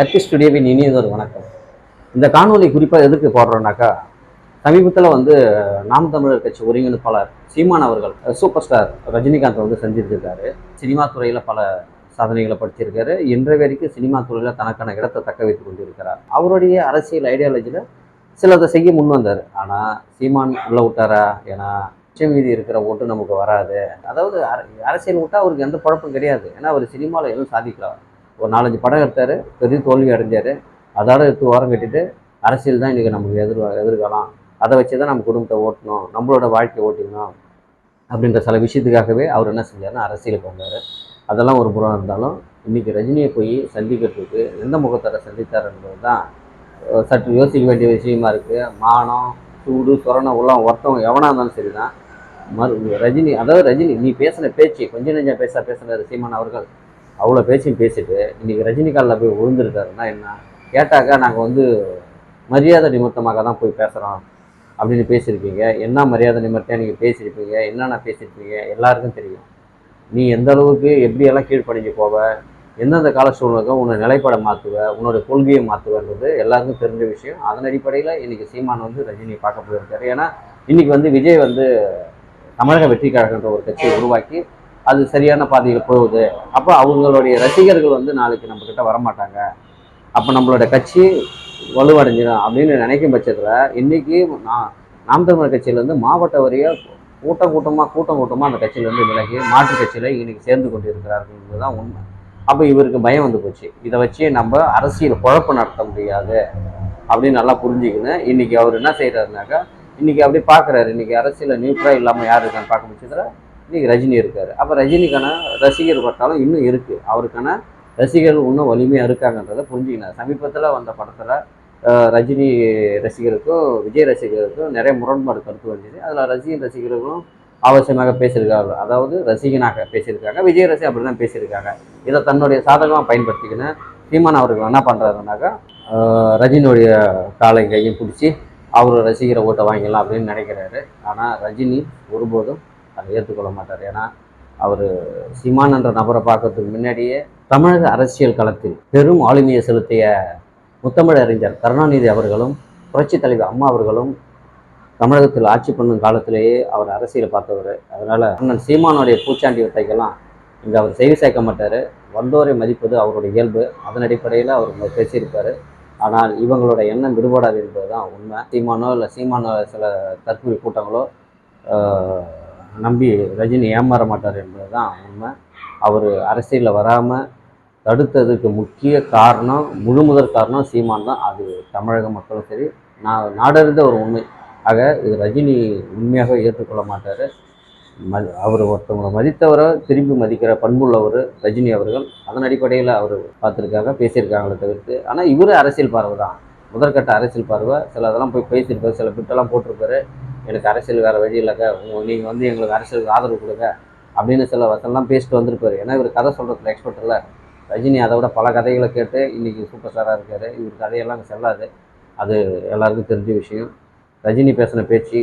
Happy ஸ்டுடியோவின் இனியதொரு வணக்கம். இந்த காணொலி குறிப்பாக எதுக்கு போடுறோன்னாக்கா சமீபத்தில் வந்து நாம் தமிழர் கட்சி ஒருங்கிணைப்பாளர் சீமான் அவர்கள் சூப்பர் ஸ்டார் ரஜினிகாந்த் வந்து செஞ்சுருக்காரு சினிமா துறையில் பல சாதனைகளை படிச்சிருக்காரு. இன்றைய வரைக்கும் சினிமா துறையில் தனக்கான இடத்தை தக்க வைத்துக் கொண்டிருக்கிறார். அவருடைய அரசியல் ஐடியாலஜியில் சிலதை செய்ய முன் வந்தார். ஆனால் சீமான் உள்ள விட்டாரா? ஏன்னா உச்சம் மீதி இருக்கிற ஓட்டு நமக்கு வராது. அதாவது அரசியல் விட்டால் அவருக்கு எந்த குழப்பம் கிடையாது. ஏன்னா அவர் சினிமாவில் எதுவும் சாதிக்கலாம் ஒரு நாலஞ்சு படம் எடுத்தார் பெரிய தோல்வி அடைஞ்சார். அதோட எடுத்து ஓரம் கட்டிட்டு அரசியல் தான் இன்றைக்கி நமக்கு எதிர் எதிர்காலம். அதை வச்சு தான் நம்ம குடும்பத்தை ஓட்டணும் நம்மளோட வாழ்க்கையை ஓட்டிக்கணும் அப்படின்ற சில விஷயத்துக்காகவே அவர் என்ன செஞ்சாருன்னா அரசியலுக்கு வந்தார். அதெல்லாம் ஒரு புறம் இருந்தாலும் இன்றைக்கி ரஜினியை போய் சந்திக்கிறதுக்கு எந்த முகத்தரை சந்தித்தாருன்றது தான் சற்று யோசிக்க வேண்டிய விஷயமா இருக்குது மானம் சூடு சொரணம் உள்ளம் ஒருத்தவங்க எவனாக இருந்தாலும் சரி தான் மறு ரஜினி அதாவது ரஜினி நீ பேசின பேச்சு கொஞ்சம் நெஞ்சம் பேச பேசுகிறார் சீமான் அவர்கள் அவ்வளோ பேச்சும் பேசிட்டு இன்றைக்கி ரஜினிகாலில் போய் விழுந்துருக்காருன்னா என்ன? கேட்டாக்கா நாங்கள் வந்து மரியாதை நிமித்தமாக தான் போய் பேசுகிறோம் அப்படின்னு பேசியிருப்பீங்க. என்ன மரியாதை நிமித்தம் நீங்கள் பேசியிருப்பீங்க? என்னென்ன பேசியிருப்பீங்க? எல்லாருக்கும் தெரியும். நீ எந்த அளவுக்கு எப்படியெல்லாம் கீழ்ப்படிஞ்சு போவ? எந்தெந்த கால சூழ்நிலைக்கும் உன்னை நிலைப்பாடை மாற்றுவ உன்னோட கொள்கையை மாற்றுவன்றது எல்லாருக்கும் தெரிஞ்ச விஷயம். அதன் அடிப்படையில் இன்றைக்கி சீமான் வந்து ரஜினியை பார்க்க போயிருக்காரு. ஏன்னா இன்றைக்கி வந்து விஜய் வந்து தமிழக வெற்றி கழகன்ற ஒரு கட்சியை உருவாக்கி அது சரியான பாதையில் போகுது. அப்போ அவங்களுடைய ரசிகர்கள் வந்து நாளைக்கு நம்மக்கிட்ட வரமாட்டாங்க. அப்போ நம்மளோட கட்சி வலுவடைஞ்சிடும் அப்படின்னு நினைக்கும் பட்சத்தில் இன்னைக்கு நான் நாம் தமிழர் கட்சியிலேருந்து மாவட்ட வரியாக கூட்டம் கூட்டமாக கூட்டம் கூட்டமாக அந்த கட்சியிலேருந்து விலகி மாற்று கட்சியில் இன்னைக்கு சேர்ந்து கொண்டு இருக்கிறார்கள் தான் உண்மை. அப்போ இவருக்கு பயம் வந்து போச்சு. இதை வச்சு நம்ம அரசியல் குழப்பம் நடத்த முடியாது அப்படின்னு நல்லா புரிஞ்சுக்கணும் இன்றைக்கி அவர் என்ன செய்கிறாருனாக்கா இன்றைக்கி அப்படி பார்க்குறாரு. இன்றைக்கி அரசியலில் நியூட்ரா இல்லாமல் யார் இருக்கான்னு பார்க்க முடிச்சதில் இன்றைக்கி ரஜினி இருக்கார். அப்போ ரஜினிக்கான ரசிகர் பட்டாலும் இன்னும் இருக்குது அவருக்கான ரசிகர்கள் இன்னும் வலிமையாக இருக்காங்கன்றதை புரிஞ்சுக்கணும் சமீபத்தில் வந்த படத்தில் ரஜினி ரசிகருக்கும் விஜய் ரசிகருக்கும் நிறைய முரண்பாடு கருத்து வந்தது அதில் ரஜினி ரசிகர்களும் அவசியமாக பேசியிருக்காங்க. அதாவது ரசிகனாக பேசியிருக்காங்க. விஜய் ரசி அப்படி தான் பேசியிருக்காங்க. இதை தன்னுடைய சாதகமாக பயன்படுத்திக்கின்னு சீமான் அவர்கள் என்ன பண்ணுறாருனாக்கா ரஜினியுடைய காலை கையும் பிடிச்சி அவர் ரசிகரை ஓட்டை வாங்கிடலாம் அப்படின்னு நினைக்கிறாரு. ஆனால் ரஜினி ஒருபோதும் மாட்டார் ஏற்றுக்கொள்ள மாட்டார். ஏன்னா அவர் சீமான் என்ற நபரை பார்க்கறதுக்கு முன்னாடியே தமிழக அரசியல் களத்தில் பெரும் ஆளுமையை செலுத்திய முத்தமிழ் அறிஞர் கருணாநிதி அவர்களும் புரட்சித் தலைவர் அம்மா அவர்களும் தமிழகத்தில் ஆட்சி பண்ணும் காலத்திலேயே அவர் அரசியலை பார்த்தவர். அதனால் அண்ணன் சீமானுடைய பூச்சாண்டி வித்தைக்கெல்லாம் இங்கே அவர் செய்தி சேர்க்க மாட்டார். வந்தோரை மதிப்பது அவருடைய இயல்பு. அதன் அடிப்படையில் அவர் பேசியிருப்பார். ஆனால் இவங்களோட எண்ணம் விடுபடாது என்பது தான் உண்மை. சீமானோ இல்லை சீமானோ சில தற்கொலை கூட்டங்களோ நம்பி ரஜினி ஏமாற மாட்டார் என்பது தான் உண்மை. அவர் அரசியலில் வராமல் தடுத்ததுக்கு முக்கிய காரணம் முழு முதற் காரணம் சீமான் தான். அது தமிழக மக்களும் சரி நான் நாடறிந்த ஒரு உண்மை. ஆக இது ரஜினி உண்மையாக ஏற்றுக்கொள்ள மாட்டார். ம அவர் ஒருத்தவங்களை மதித்தவரை திரும்பி மதிக்கிற பண்புள்ளவர் ரஜினி அவர்கள். அதன் அடிப்படையில் அவர் பார்த்துருக்காங்க பேசியிருக்காங்களே தவிர்த்து. ஆனால் இவர் அரசியல் பார்வை தான் முதற்கட்ட அரசியல் பார்வை சில அதெல்லாம் போய் பேசியிருப்பார் சில பிட்டெல்லாம் போட்டிருப்பாரு. எனக்கு அரசியல் வேறு வழி இல்லைங்க. நீங்கள் வந்து எங்களுக்கு அரசியலுக்கு ஆதரவு கொடுங்க அப்படின்னு சில வசனம்லாம் பேசிட்டு வந்திருப்பாரு. ஏன்னா இவர் கதை சொல்கிறதுல எக்ஸ்பர்ட் இல்லை. ரஜினி அதை விட பல கதைகளை கேட்டு இன்றைக்கி சூப்பர் ஸ்டாராக இருக்கார். இவர் கதையெல்லாம் செல்லாது. அது எல்லாருக்கும் தெரிஞ்ச விஷயம். ரஜினி பேசின பேச்சு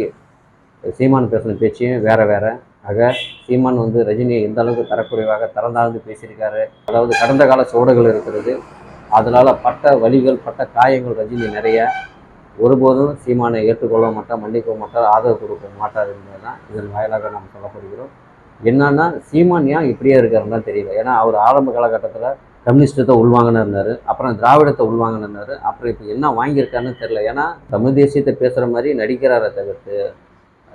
சீமான் பேசின பேச்சையும் வேற வேற. ஆக சீமான் வந்து ரஜினியை எந்த அளவுக்கு தரக்குறைவாக தரந்தாழ்ந்து பேசியிருக்காரு. அதாவது கடந்த கால சோடுகள் இருக்கிறது. அதனால் பட்ட வலிகள் பட்ட காயங்கள் ரஜினி நிறைய ஒருபோதும் சீமானை ஏற்றுக்கொள்ள மாட்டார் மன்னிக்க மாட்டார் ஆதரவு கொடுக்க மாட்டார் என்பது தான் இதன் வாயிலாக நாம் சொல்லப்படுகிறோம் என்னன்னா சீமான் ஏன் இப்படியே இருக்காருன்னு தெரியல. ஏன்னா அவர் ஆரம்ப காலகட்டத்தில் கம்யூனிஸ்டத்தை உள்வாங்கன்னு இருந்தார் அப்புறம் திராவிடத்தை உள்வாங்கின்னு இருந்தார் அப்புறம் இப்போ என்ன வாங்கியிருக்காருன்னு தெரியல. ஏன்னா தமிழ் தேசியத்தை பேசுகிற மாதிரி நடிக்கிறாரை தவிர்த்து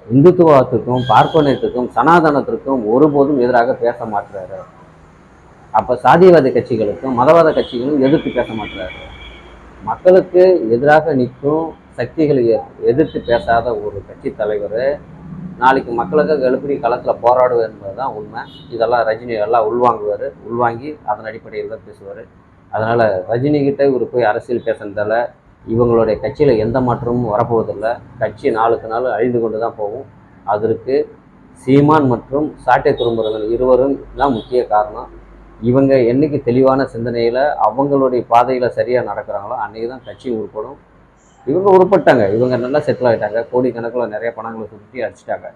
இந்துத்துவத்துக்கும் பார்ப்பனத்துக்கும் சனாதனத்திற்கும் ஒருபோதும் எதிராக பேச மாட்டுறாரு. அப்போ சாதியவாத கட்சிகளுக்கும் மதவாத கட்சிகளும் எதிர்த்து பேச மாட்டுறாரு மக்களுக்கு எதிராக நிற்கும் சக்திகளை எதிர்த்து பேசாத ஒரு கட்சி தலைவர் நாளைக்கு மக்களுக்காக எழுப்பி களத்தில் போராடுவார் என்பது தான் உண்மை. இதெல்லாம் ரஜினி எல்லாம் உள்வாங்குவார். உள்வாங்கி அதன் அடிப்படையில் தான் பேசுவார். அதனால் ரஜினிகிட்ட இவர் போய் அரசியல் பேசுனதால இவங்களுடைய கட்சியில் எந்த மாற்றமும் வரப்போவதில்லை. கட்சி நாளுக்கு நாள் அழிந்து கொண்டு தான் போகும். அதற்கு சீமான் மற்றும் சாட்டை துரும்புறவர்கள் இருவரும் தான் முக்கிய காரணம். இவங்க என்றைக்கு தெளிவான சிந்தனையில் அவங்களுடைய பாதையில் சரியாக நடக்கிறாங்களோ அன்றைக்கி தான் கட்சி உருப்படும். இவங்க உருப்பட்டாங்க. இவங்க நல்லா செட்டில் ஆகிட்டாங்க கோடிக்கணக்கில் நிறைய பணங்களை சுற்றி அடிச்சிட்டாங்க.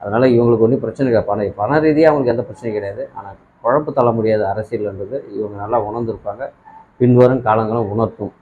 அதனால் இவங்களுக்கு ஒன்றும் பிரச்சனை கிடையாது. பணம் பண ரீதியாக அவங்களுக்கு எந்த பிரச்சனையும் கிடையாது. ஆனால் குழப்பு தள்ள முடியாத அரசியல்ன்றது இவங்க நல்லா உணர்ந்திருப்பாங்க. பின்வரும் காலங்களும் உணர்த்தும்.